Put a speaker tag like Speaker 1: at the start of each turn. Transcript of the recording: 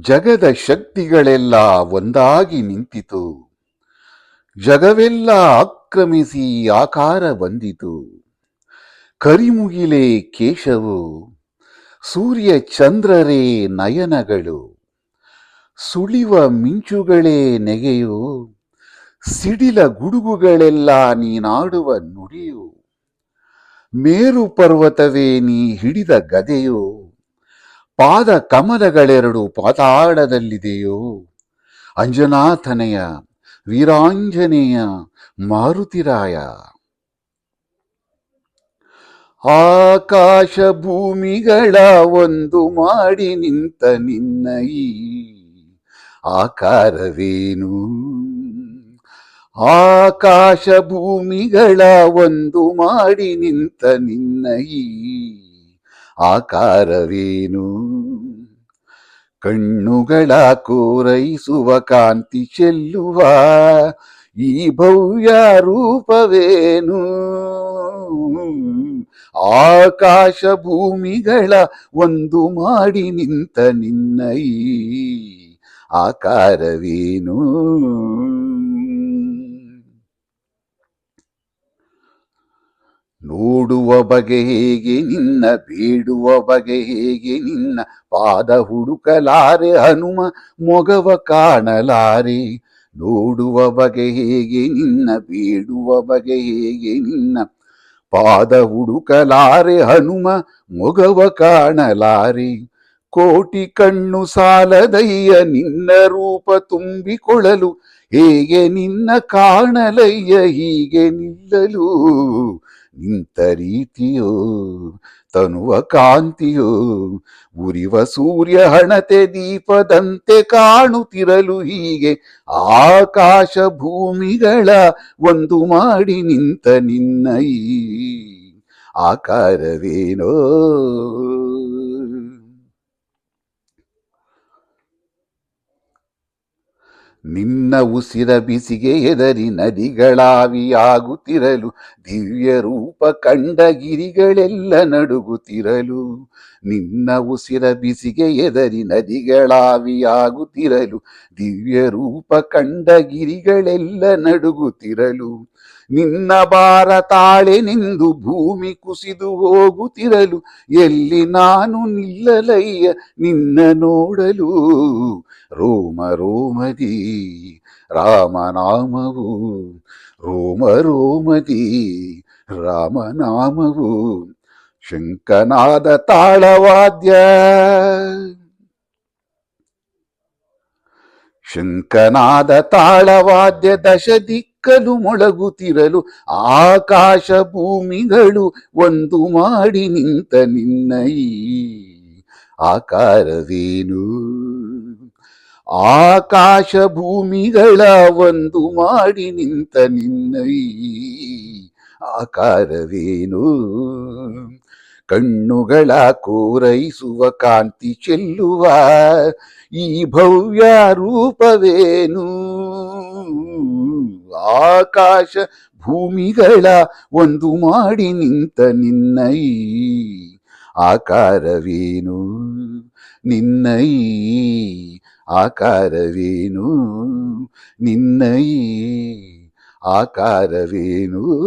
Speaker 1: ಜಗದ ಶಕ್ತಿಗಳೆಲ್ಲ ಒಂದಾಗಿ ನಿಂತಿತು. ಜಗವೆಲ್ಲ ಆಕ್ರಮಿಸಿ ಆಕಾರ ಬಂದಿತು. ಕರಿಮುಗಿಲೆ ಕೇಶವು, ಸೂರ್ಯ ಚಂದ್ರರೇ ನಯನಗಳು. ಸುಳಿವ ಮಿಂಚುಗಳೇ ನೆಗೆಯು, ಸಿಡಿಲ ಗುಡುಗುಗಳೆಲ್ಲ ನೀನಾಡುವ ನುಡಿಯು. ಮೇರು ಪರ್ವತವೇ ನೀ ಹಿಡಿದ ಗದೆಯು ಪಾದ ಕಮಲಗಳೆರಡು ಪಾತಾಳದಲ್ಲಿದೆಯೋ? ಅಂಜನಾಥನೆಯ ವೀರಾಂಜನೇಯ ಮಾರುತಿರಾಯ. ಆಕಾಶ ಭೂಮಿಗಳ ಒಂದು ಮಾಡಿ ನಿಂತ ನಿನ್ನ ಈ ಆಕಾರವೇನು? ಆಕಾಶ ಭೂಮಿಗಳ ಒಂದು ಮಾಡಿ ನಿಂತ ನಿನ್ನ ಈ ಆಕಾರವೇನು? ಕಣ್ಣುಗಳ ಕೋರೈಸುವ ಕಾಂತಿ ಚೆಲ್ಲುವ ಈ ಭವ್ಯ ರೂಪವೇನು? ಆಕಾಶ ಭೂಮಿಗಳ ಒಂದು ಮಾಡಿ ನಿಂತ ನಿನ್ನೈ ಆಕಾರವೇನು? ನೋಡುವ ಬಗೆ ಹೇಗೆ ನಿನ್ನ, ಬೇಡುವ ಬಗೆ ಹೇಗೆ ನಿನ್ನ, ಪಾದ ಹುಡುಕಲಾರೆ ಹನುಮ, ಮೊಗವ ಕಾಣಲಾರೆ. ನೋಡುವ ಬಗೆ ಹೇಗೆ ನಿನ್ನ, ಬೇಡುವ ಬಗೆ ಹೇಗೆ ನಿನ್ನ, ಪಾದ ಹುಡುಕಲಾರೆ ಹನುಮ, ಮೊಗವ ಕಾಣಲಾರೆ. ಕೋಟಿ ಕಣ್ಣು ಸಾಲದಯ್ಯ ನಿನ್ನ ರೂಪ ತುಂಬಿಕೊಳ್ಳಲು, ಹೇಗೆ ನಿನ್ನ ಕಾಣಲಯ್ಯ ಹೀಗೆ ನಿಲ್ಲಲು. ನಿಂತ ರೀತಿಯೋ ತನುವ ಕಾಂತಿಯೋ, ಉರಿವ ಸೂರ್ಯ ಹಣತೆ ದೀಪದಂತೆ ಕಾಣುತ್ತಿರಲು ಹೀಗೆ ಆಕಾಶ ಭೂಮಿಗಳ ಒಂದು ಮಾಡಿ ನಿಂತ ನಿನ್ನ. ಈ ಆಕಾರವೇನೋ ನಿನ್ನ ಉಸಿರ ಬಿಸಿಗೆ ಎದರಿ ನದಿಗಳಾವಿಯಾಗುತ್ತಿರಲು ದಿವ್ಯ ರೂಪ ಕಂಡ ಗಿರಿಗಳೆಲ್ಲ ನಡುಗುತ್ತಿರಲು ನಿನ್ನ ಉಸಿರ ಬಿಸಿಗೆ ಎದರಿ ನದಿಗಳಾವಿಯಾಗುತ್ತಿರಲು, ದಿವ್ಯ ರೂಪ ಕಂಡ ಗಿರಿಗಳೆಲ್ಲ ನಡುಗುತ್ತಿರಲು, ನಿನ್ನ ಬಾರ ತಾಳೆ ನಿಂದು ಭೂಮಿ ಕುಸಿದು ಹೋಗುತ್ತಿರಲು, ಎಲ್ಲಿ ನಾನು ನಿಲ್ಲಲಯ್ಯ ನಿನ್ನ ನೋಡಲು? ರೋಮ, ರೋಮದಿ, ರಾಮನಾಮವು, ರೋಮ, ರೋಮದಿ, ರಾಮನಾಮವು. ಶಂಕನಾದ ತಾಳವಾದ್ಯ. ಶಂಕನಾದ ತಾಳವಾದ್ಯ ದಶ ದಿಕ್ಕಲು ಮೊಳಗುತ್ತಿರಲು ಆಕಾಶ ಭೂಮಿಗಳು ಒಂದು ಮಾಡಿ ನಿಂತ ನಿನ್ನೈ ಆಕಾರವೇನು? ಆಕಾಶ ಭೂಮಿಗಳ ಒಂದು ಮಾಡಿ ನಿಂತ ನಿನ್ನೈ ಆಕಾರವೇನು? ಕಣ್ಣುಗಳ ಕೋರೈಸುವ ಕಾಂತಿ ಚೆಲ್ಲುವ ಈ ಭವ್ಯ ರೂಪವೇನು? ಆಕಾಶ ಭೂಮಿಗಳ ಒಂದು ಮಾಡಿ ನಿಂತ ನಿನ್ನ. ಆಕಾರವೇನು? ನಿನ್ನ. ಆಕಾರವೇನು? ನಿನ್ನ. ಆಕಾರವೇನು?